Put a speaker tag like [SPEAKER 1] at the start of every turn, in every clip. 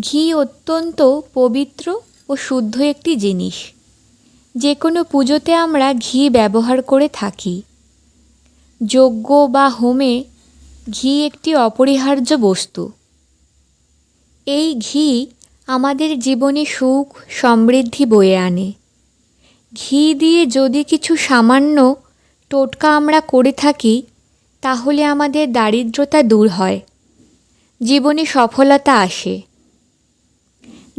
[SPEAKER 1] ঘি অত্যন্ত পবিত্র ও শুদ্ধ একটি জিনিস। যে কোনো পুজোতে আমরা ঘি ব্যবহার করে থাকি। যজ্ঞ বা হোমে ঘি একটি অপরিহার্য বস্তু। এই ঘি আমাদের জীবনে সুখ, সমৃদ্ধি বয়ে আনে। ঘি দিয়ে যদি কিছু সামান্য টোটকা আমরা করে থাকি, তাহলে আমাদের দারিদ্রতা দূর হয়। জীবনে সফলতা আসে।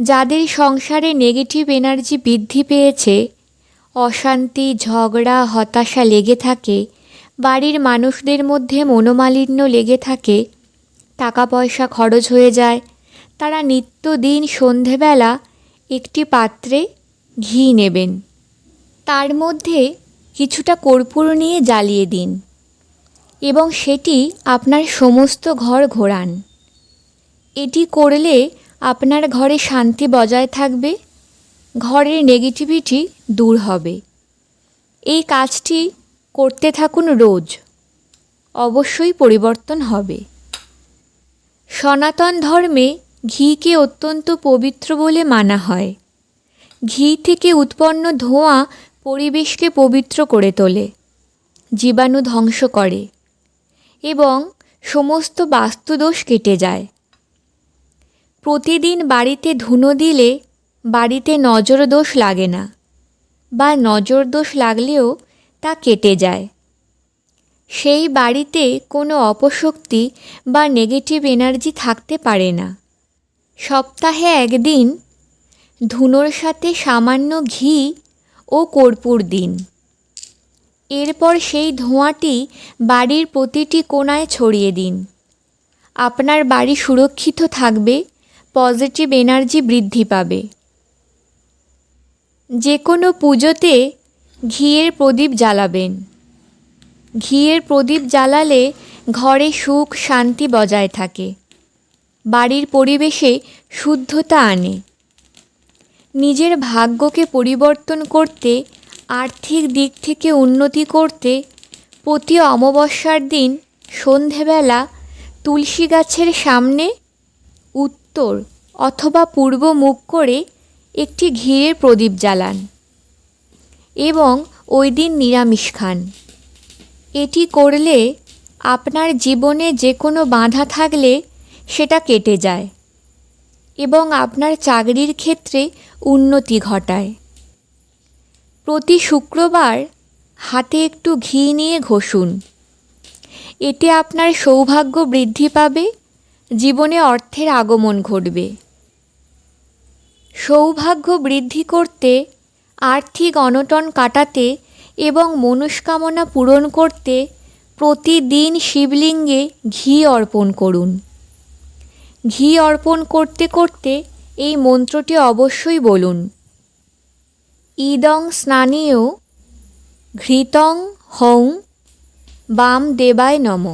[SPEAKER 1] যাদের সংসারে নেগেটিভ এনার্জি বৃদ্ধি পেয়েছে, অশান্তি, ঝগড়া, হতাশা লেগে থাকে, বাড়ির মানুষদের মধ্যে মনোমালিন্য লেগে থাকে টাকা পয়সা খরচ হয়ে যায়, তারা নিত্যদিন সন্ধেবেলা একটি পাত্রে ঘি নেবেন। তার মধ্যে কিছুটা কর্পূর নিয়ে জ্বালিয়ে দিন এবং সেটি আপনার সমস্ত ঘর ঘোরান। এটি করলে আপনার ঘরে শান্তি বজায় থাকবে, ঘরের নেগেটিভিটি দূর হবে। এই কাজটি করতে থাকুন রোজ, অবশ্যই পরিবর্তন হবে। সনাতন ধর্মে ঘিকে অত্যন্ত পবিত্র বলে মানা হয়। ঘি থেকে উৎপন্ন ধোঁয়া পরিবেশকে পবিত্র করে তোলে, জীবাণু ধ্বংস করে এবং সমস্ত বাস্তুদোষ কেটে যায়। প্রতিদিন বাড়িতে ধুনো দিলে বাড়িতে নজর দোষ লাগে না বা নজর দোষ লাগলেও তা কেটে যায়। সেই বাড়িতে কোনো অপশক্তি বা নেগেটিভ এনার্জি থাকতে পারে না। সপ্তাহে একদিন ধুনোর সাথে সামান্য ঘি ও কর্পূর দিন। এরপর সেই ধোঁয়াটি বাড়ির প্রতিটি কোণায় ছড়িয়ে দিন। আপনার বাড়ি সুরক্ষিত থাকবে পজিটিভ এনার্জি বৃদ্ধি পাবে। যে কোনো পুজোতে ঘিয়ের প্রদীপ জ্বালাবেন। ঘিয়ের প্রদীপ জ্বালালে ঘরে সুখ, শান্তি বজায় থাকে। বাড়ির পরিবেশে শুদ্ধতা আনে। নিজের ভাগ্যকে পরিবর্তন করতে, আর্থিক দিক থেকে উন্নতি করতে প্রতি অমাবস্যার দিন সন্ধেবেলা তুলসী গাছের সামনে উত্তর অথবা পূর্ব মুখ করে একটি ঘিয়ের প্রদীপ জ্বালান এবং ওই দিন নিরামিষ খান। এটি করলে আপনার জীবনে যে কোনো বাধা থাকলে সেটা কেটে যায় এবং আপনার চাকরির ক্ষেত্রে উন্নতি ঘটায়। প্রতি শুক্রবার হাতে একটু ঘি নিয়ে ঘষুন। এতে আপনার সৌভাগ্য বৃদ্ধি পাবে জীবনে অর্থের আগমন ঘটবে। সৌভাগ্য বৃদ্ধি করতে, আর্থিক অনটন কাটাতে এবং মনস্কামনা পূরণ করতে প্রতিদিন শিবলিঙ্গে ঘি অর্পণ করুন। ঘি অর্পণ করতে করতে এই মন্ত্রটি অবশ্যই বলুন। ইদং স্নানীয় ঘৃতং হং বাম দেবায় নম।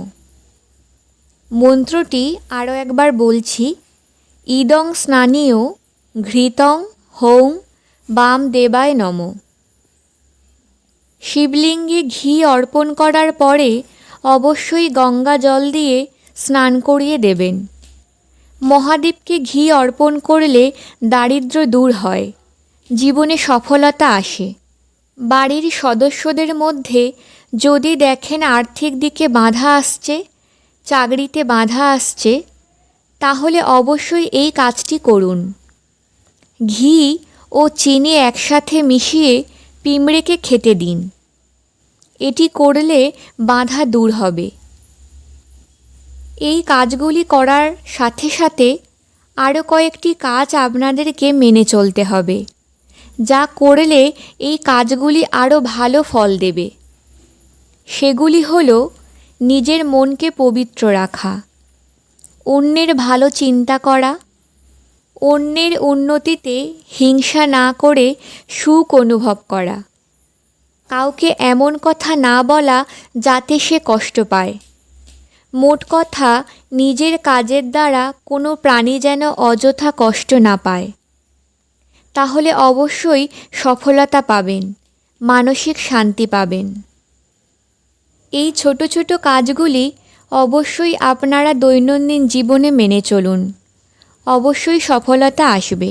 [SPEAKER 1] মন্ত্রটি আরও একবার বলছি, ইদং স্নানীয় ঘৃতং হং বাম দেবায় নম। শিবলিঙ্গে ঘি অর্পণ করার পরে অবশ্যই গঙ্গা জল দিয়ে স্নান করিয়ে দেবেন। মহাদেবকে ঘি অর্পণ করলে দারিদ্র দূর হয়, জীবনে সফলতা আসে। বাড়ির সদস্যদের মধ্যে যদি দেখেন আর্থিক দিকে বাধা আসছে চাকরিতে বাধা আসছে, তাহলে অবশ্যই এই কাজটি করুন। ঘি ও চিনি একসাথে মিশিয়ে পিঁমড়েকে খেতে দিন। এটি করলে বাধা দূর হবে। এই কাজগুলি করার সাথে সাথে আরও কয়েকটি কাজ আপনাদেরকে মেনে চলতে হবে, যা করলে এই কাজগুলি আরও ভালো ফল দেবে। সেগুলি হলো নিজের মনকে পবিত্র রাখা। অন্যের ভালো চিন্তা করা। অন্যের উন্নতিতে হিংসা না করে সুখ অনুভব করা। কাউকে এমন কথা না বলা যাতে সে কষ্ট পায়। মোট কথা, নিজের কাজের দ্বারা কোনো প্রাণী যেন অযথা কষ্ট না পায়। তাহলে অবশ্যই সফলতা পাবেন, মানসিক শান্তি পাবেন। এই ছোট ছোট কাজগুলি অবশ্যই আপনারা দৈনন্দিন জীবনে মেনে চলুন। অবশ্যই সফলতা আসবে।